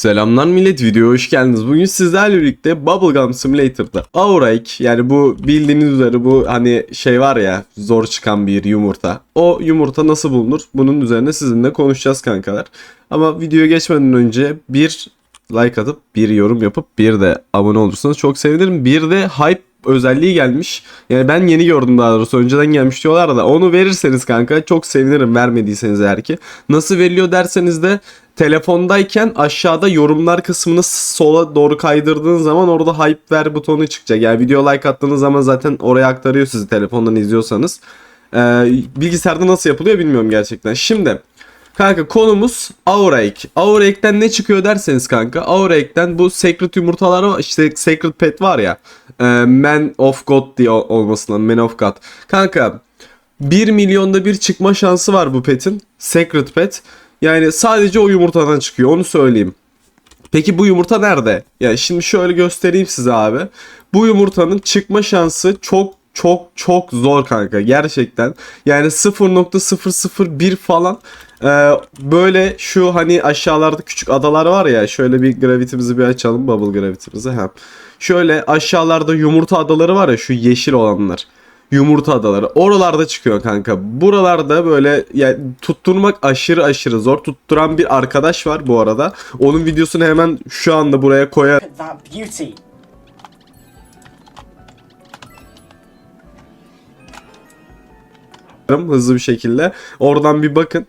Selamlar millet videoya hoş geldiniz. Bugün sizlerle birlikte Bubblegum Simulator'da Aurike yani bu bildiğiniz üzere bu hani şey var ya zor çıkan bir yumurta. O yumurta nasıl bulunur? Bunun üzerine sizinle konuşacağız kankalar. Ama videoya geçmeden önce bir like atıp bir yorum yapıp bir de abone olursanız çok sevinirim. Bir de hype özelliği gelmiş. Yani ben yeni gördüm daha doğrusu. Önceden gelmiş diyorlar da onu verirseniz kanka çok sevinirim vermediyseniz eğer ki. Nasıl veriliyor derseniz de telefondayken aşağıda yorumlar kısmını sola doğru kaydırdığınız zaman orada hype ver butonu çıkacak. Yani video like attığınız zaman zaten oraya aktarıyor sizi telefondan izliyorsanız. Ee, bilgisayarda nasıl yapılıyor bilmiyorum gerçekten. Şimdi Kanka konumuz Aurake. Aurake'den ne çıkıyor derseniz kanka. Aurake'den bu Secret yumurtaları. İşte Secret Pet var ya. E, Man of God diye ol- olmasına. Man of God. Kanka 1 milyonda bir çıkma şansı var bu petin. Secret Pet. Yani sadece o yumurtadan çıkıyor onu söyleyeyim. Peki bu yumurta nerede? Yani şimdi şöyle göstereyim size abi. Bu yumurtanın çıkma şansı çok çok çok zor kanka gerçekten. Yani 0.001 falan Ee, böyle şu hani aşağılarda küçük adalar var ya şöyle bir gravitimizi bir açalım bubble gravitimizi hem. Şöyle aşağılarda yumurta adaları var ya şu yeşil olanlar. Yumurta adaları. Oralarda çıkıyor kanka. Buralarda böyle yani tutturmak aşırı aşırı zor. Tutturan bir arkadaş var bu arada. Onun videosunu hemen şu anda buraya koyarım. Hızlı bir şekilde. Oradan bir bakın.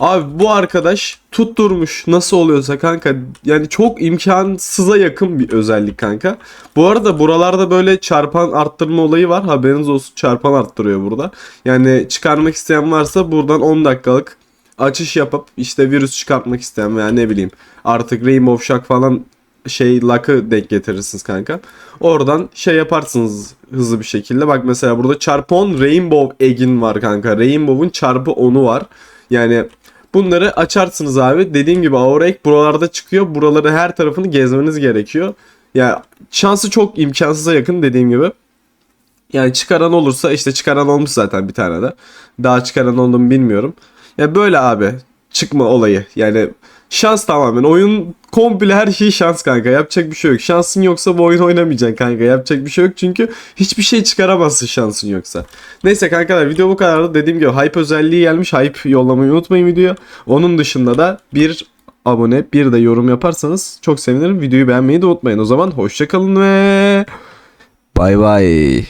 Abi bu arkadaş tutturmuş nasıl oluyorsa kanka yani çok imkansıza yakın bir özellik kanka. Bu arada buralarda böyle çarpan arttırma olayı var haberiniz olsun çarpan arttırıyor burada. Yani çıkarmak isteyen varsa buradan 10 dakikalık açış yapıp işte virüs çıkartmak isteyen veya ne bileyim artık Rainbow Shock falan şey luck'ı denk getirirsiniz kanka. Oradan şey yaparsınız hızlı bir şekilde. Bak mesela burada çarpı 10 Rainbow Egg'in var kanka. Rainbow'un çarpı 10'u var. Yani bunları açarsınız abi. Dediğim gibi Aura Egg buralarda çıkıyor. Buraları her tarafını gezmeniz gerekiyor. Yani şansı çok imkansıza yakın dediğim gibi. Yani çıkaran olursa işte çıkaran olmuş zaten bir tane de. Daha çıkaran oldu bilmiyorum. Ya böyle abi çıkma olayı. Yani şans tamamen. Oyun komple her şey şans kanka. Yapacak bir şey yok. Şansın yoksa bu oyun oynamayacaksın kanka. Yapacak bir şey yok çünkü hiçbir şey çıkaramazsın şansın yoksa. Neyse kankalar video bu kadardı. Dediğim gibi hype özelliği gelmiş. Hype yollamayı unutmayın videoya. Onun dışında da bir abone bir de yorum yaparsanız çok sevinirim. Videoyu beğenmeyi de unutmayın. O zaman hoşçakalın ve bay bay.